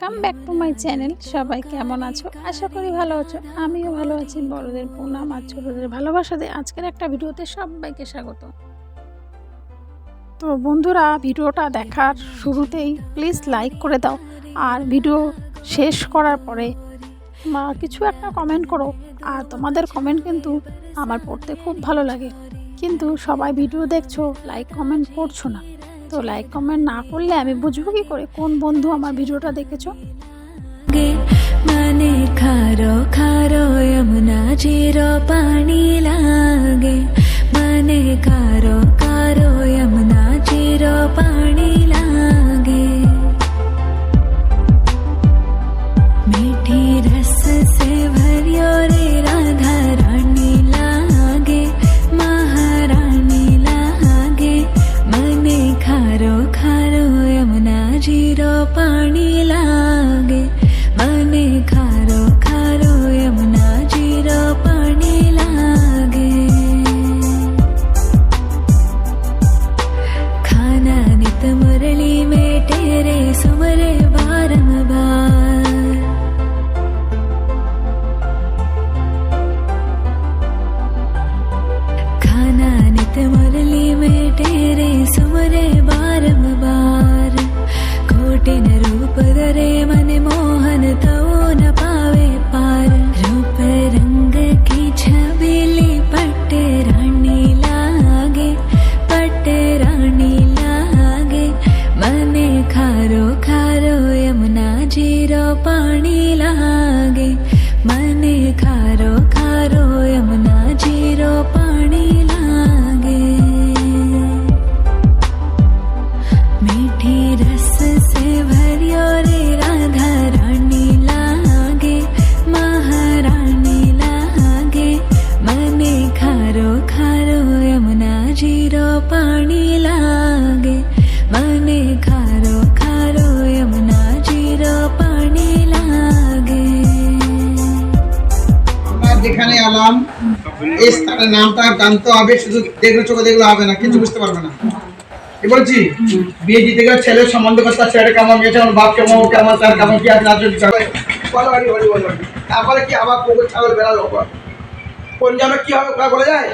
Back to my channel সবাই কেমন আছো? আশা করি ভালো আছো। আমিও ভালো আছি। বড়দের প্রণাম আর ছোটদের দিয়ে আজকের একটা ভিডিওতে সবাইকে স্বাগত। তো বন্ধুরা, ভিডিওটা দেখার শুরুতেই প্লিজ লাইক করে দাও। আর ভিডিও শেষ করার পরে বা কিছু একটা কমেন্ট করো। আর তোমাদের কমেন্ট কিন্তু আমার পড়তে খুব ভালো লাগে। কিন্তু সবাই ভিডিও দেখছ লাইক কমেন্ট করছ না। তো লাইক কমেন্ট না করলে আমি বুঝব কি করে? কোন বন্ধু আমার ভিডিওটা দেখেছ? মানে খারো খারো যমুনা জিরো পানি লাগে। মানে খার जीरो पाणी लागे मने खारो खारो यमुना जीरो पाणी लागे खाना नित मुरली में तेरे सुमरे बारंबार खाना नित मुरली में तेरे मीठी रस से भरियो रे राधा रानी लागे महारानी लागे मने खारो खारो यमुना जीरो पानी लागे मने खारो खारो यमुना जीरो पानी लागे আমরা যেখানে এলাম এই স্থানের নামটা জানতে হবে শুধু দেখলে চোখে দেখলে হবে না কিছু বুঝতে পারবে না কি বলছি? বিয়ে দিতে গেলে ছেলের সম্বন্ধ করতে ছেলেটা কেমন মেয়েছে আমার বাপ কেমন, ও কেমন, তার কেমন, কি আছে। বলো বলি, বলো। বাড়ি। তারপরে কি আবার কুকুর, ছাগল বেড়ালো কোন জানো কি হবে ওটা বলা যায়?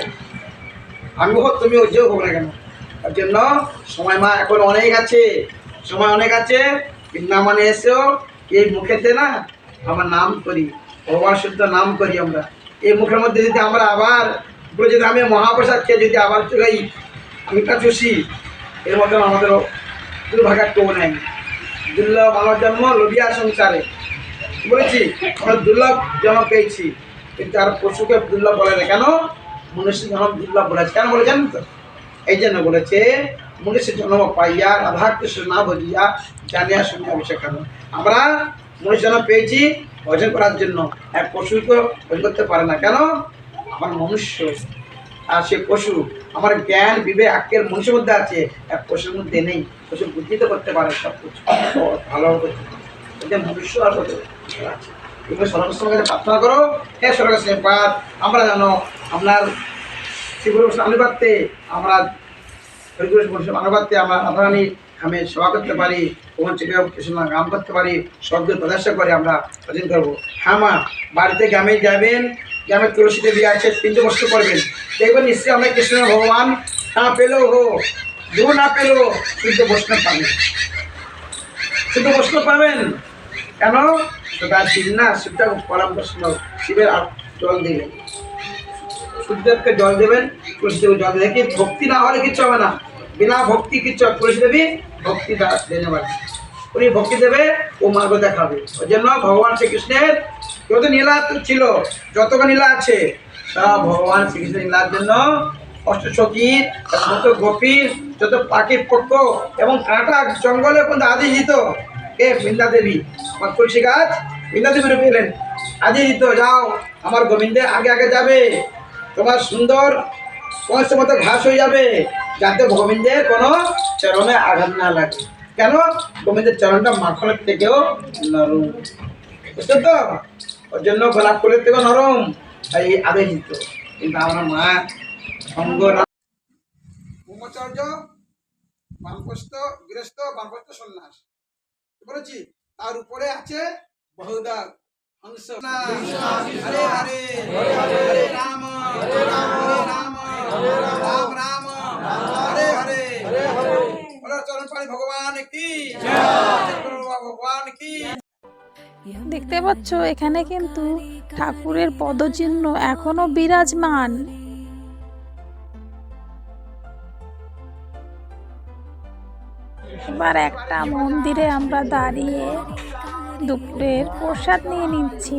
আমি হোক তুমি হোক যেও হোক না কেন? তার জন্য সময় মা এখন অনেক আছে, সময় অনেক আছে। বৃন্দাবনে এসেও এই মুখেতে না আমার নাম করি, ভগবান শুদ্ধ নাম করি আমরা। এই মুখের মধ্যে যদি আমরা আবার পুরো যদি আমি মহাপ্রসাদ খেয়ে যদি আবার চলে আমি তা চুষি এর মতন আমাদেরও দুর্ভাগ্য নাই। দুর্লভ আমার জন্ম লোভিয়া সংসারে। বলেছি, আমরা দুর্লভ জন্ম পেয়েছি, কিন্তু আর পশুকে দুর্লভ বলে না। কেন? মনুষ্য জন্ম দুর্লভ বলেছে। কেন বলে জানেন তো? এই জন্য বলেছে, মনুষ্য জন্ম পাইয়া রাধা কৃষ্ণ না বুঝিয়া জানিয়া শুনিয়া কেন আমরা মনুষ্য জন্ম পেয়েছি, ভজন করার জন্য। এক পশুকে ভজন করতে পারে না। কেন? আমার মনুষ্য আর সে পশু, আমার জ্ঞান, বিবেক আক্কের মনুষ্যের মধ্যে আছে এক পশুর মধ্যে নেই। পশু বুদ্ধি তো করতে পারে, সব কিছু ভালো এটা মনুষ্য আর কত আছে। কাছে প্রার্থনা করো। হে সরকার পাঠ আমরা জানো আপনার শ্রীগুরু আনুবাদতে আমরা হরিগুরু আনুবাদতে আমরা রাধারানী আমি সেবা করতে পারি থেকে কৃষ্ণ গান করতে পারি শব্দ প্রদর্শন করে আমরা ভজন করব। হ্যাঁ মা, বাড়িতে গ্রামে যাবেন গ্রামে তুলসীতে বিয়ে আছে তিনটে বস্তু করবেন দেখবেন নিশ্চয়ই আমরা কৃষ্ণ ভগবান না পেলেও হো দু না পেলেও শুদ্ধ বৈষ্ণব পাবেন। শুদ্ধ বৈষ্ণব পাবেন? কেন? তার শিব না শিবটা পরম বৈষ্ণব শিবের জল দেবেন। সূর্যদেবকে জল দেবেন, তুলসী দেবী জল দেবে কি ভক্তি না হলে কিচ্ছু হবে না। বিনা ভক্তি কিচ্ছু। তুলসী দেবী ভক্তি দা- দেনে উনি ভক্তি দেবে ও মার্গ দেখাবে। ওই জন্য ভগবান শ্রীকৃষ্ণের যত নীলা ছিল যতটা নীলা আছে, সব ভগবান শ্রীকৃষ্ণের নীলার জন্য অষ্টসখী যত গোপী যত পাখি পক্ষ এবং কাঁটা জঙ্গলে পর্যন্ত আদি দিত কে? বৃন্দা দেবী। আমার তুলসী গাছ বৃন্দা দেবী রূপে এলেন। আদি দিত যাও, আমার গোবিন্দে আগে আগে যাবে। তোমার সুন্দর সমস্ত মতো ঘাস হয়ে যাবে, যাতে গোবিন্দের কোনো চরণে আঘাত না লাগে। কেন? গোবিন্দের চরণটা মাখনের থেকেও নরম। বুঝছ তো? ওর জন্য গোলাপ ফুলের থেকেও নরম। তাই আদেশ দিত কিন্তু আমার মা সঙ্গ সন্ন্যাস। তার উপরে আছে হরে হরে রাম রাম রাম রাম, হরে হরে। দেখতে পাচ্ছ, এখানে কিন্তু ঠাকুরের পদচিহ্ন এখনও বিরাজমান। এবার একটা মন্দিরে আমরা দাঁড়িয়ে দুপুরের প্রসাদ নিয়ে নিচ্ছি।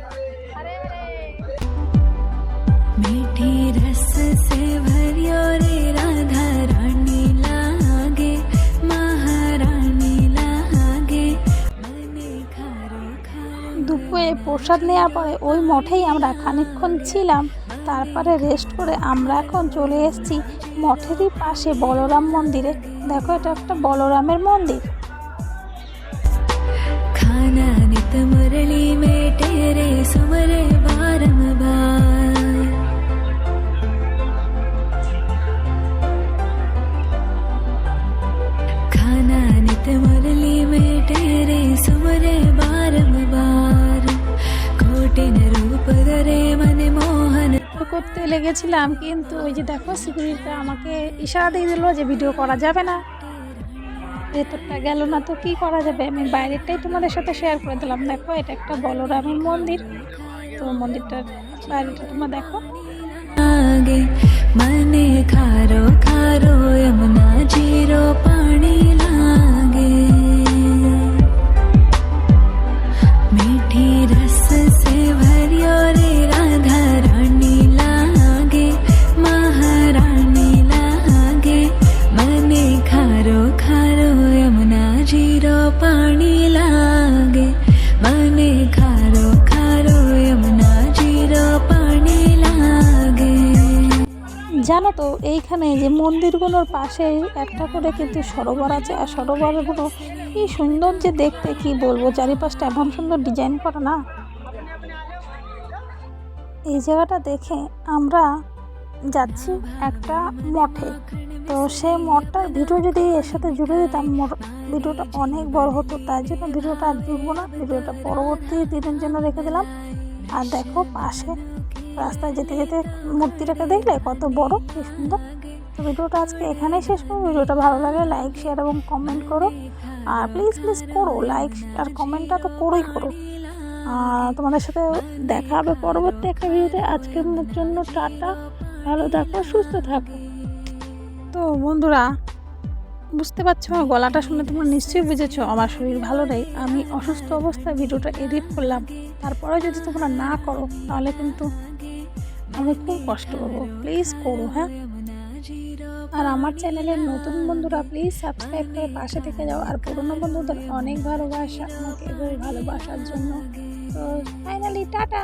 হয়ে প্রসাদ নেওয়ার পরে ওই মঠেই আমরা খানিক্ষণ ছিলাম। তারপরে রেস্ট করে আমরা এখন চলে এসেছি মঠেরই পাশে বলরাম মন্দিরে। দেখো, এটা একটা বলরামের মন্দির। খানা নিতে মরলি করতে লেগেছিলাম, কিন্তু ওই যে দেখো সিকিউরিটি আমাকে ইশারা দিয়ে দিল যে ভিডিও করা যাবে না। ভেতরটা গেল না তো কি করা যাবে? আমি বাইরেরটাই তোমাদের সাথে শেয়ার করে দিলাম। দেখো, এটা একটা বলরামের মন্দির। তো মন্দিরটার বাইরেটা তোমরা দেখো। মানে খারো খারো জানো তো, এইখানে যে মন্দিরগুলোর পাশে একটা করে কিন্তু সরোবর আছে, আর সরোবরগুলো কি সুন্দর যে দেখতে, কি বলব, চারিপাশটা এমন সুন্দর ডিজাইন করা না। এই জায়গাটা দেখে আমরা যাচ্ছি একটা মঠে। তো সেই মঠটার ভিডিও যদি এর সাথে জুড়ে দিতাম ভিডিওটা অনেক বড় হতো, তাই জন্য ভিডিওটা আর জুড়বো না, ভিডিওটা পরবর্তী দিনের জন্য রেখে দিলাম। আর দেখো পাশে রাস্তায় যেতে যেতে মূর্তিটাকে দেখলে কত বড়, কি সুন্দর। তো ভিডিওটা আজকে এখানেই শেষ করব। ভিডিওটা ভালো লাগে লাইক, শেয়ার এবং কমেন্ট করো। আর প্লিজ প্লিজ করো। লাইক আর কমেন্টটা তো করোই করো। আর তোমাদের সাথে দেখা হবে পরবর্তী একটা ভিডিওতে। আজকের জন্য টাটা। ভালো থাকো, সুস্থ থাকো। তো বন্ধুরা, বুঝতে পারছ আমার গলাটা শুনে তোমরা নিশ্চয়ই বুঝেছ, আমার শরীর ভালো নেই। আমি অসুস্থ অবস্থায় ভিডিওটা এডিট করলাম। তারপরে যদি তোমরা না করো, তাহলে কিন্তু আমি খুব কষ্ট করবো প্লিজ করো হ্যাঁ আর আমার চ্যানেলের নতুন বন্ধুরা প্লিজ সাবস্ক্রাইব করে পাশে থেকে যাও আর পুরনো বন্ধুদের অনেক ভালোবাসা আমাকে এভাবে ভালোবাসার জন্য তো ফাইনালি টাটা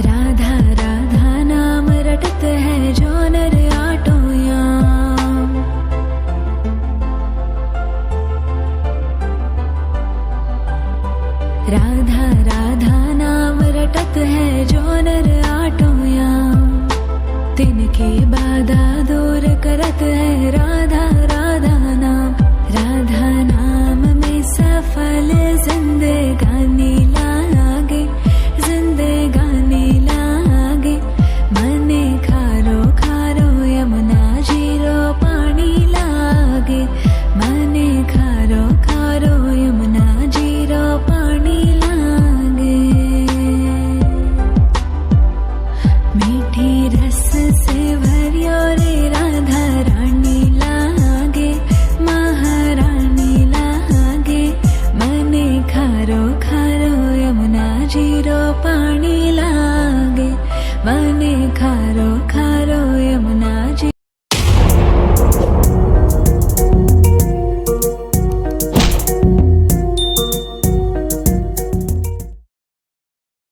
राधा राधा नाम रटत है जो नर जीरो